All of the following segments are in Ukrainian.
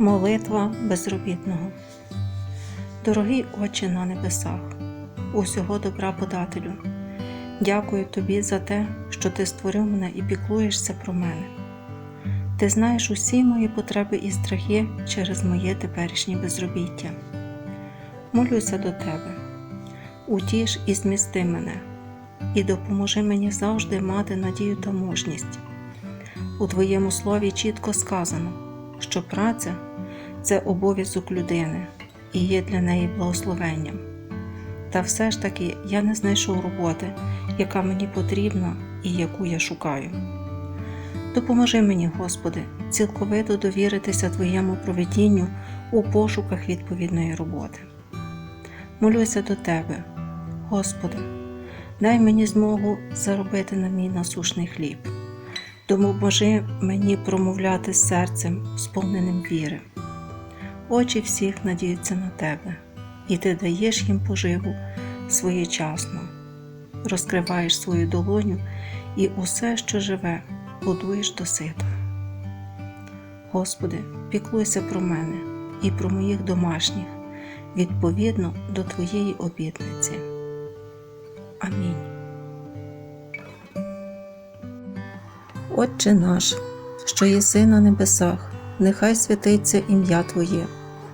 Молитва безробітного. Дорогий Отче на небесах, усього добра подателю, дякую тобі за те, що ти створив мене і піклуєшся про мене. Ти знаєш усі мої потреби і страхи через моє теперішнє безробіття. Молюся до тебе, утіш і змісти мене, і допоможи мені завжди мати надію та мужність. У твоєму слові чітко сказано, що праця це обов'язок людини і є для неї благословенням. Та все ж таки я не знайшов роботи, яка мені потрібна і яку я шукаю. Допоможи мені, Господи, цілковито довіритися Твоєму проведінню у пошуках відповідної роботи. Молюся до Тебе, Господи, дай мені змогу заробити на мій насушний хліб. Допоможи мені промовляти серцем, сповненим віри. Очі всіх надіються на тебе, і ти даєш їм поживу своєчасно, розкриваєш свою долоню і усе, що живе, годуєш до ситу. Господи, піклуйся про мене і про моїх домашніх відповідно до Твоєї обітниці. Амінь. Отче наш, що єси на небесах, нехай святиться ім'я Твоє,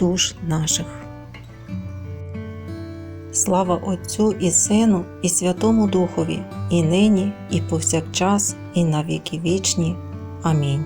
душ наших. Слава Отцю і Сину, і Святому Духові, і нині, і повсякчас, і на віки вічні. Амінь.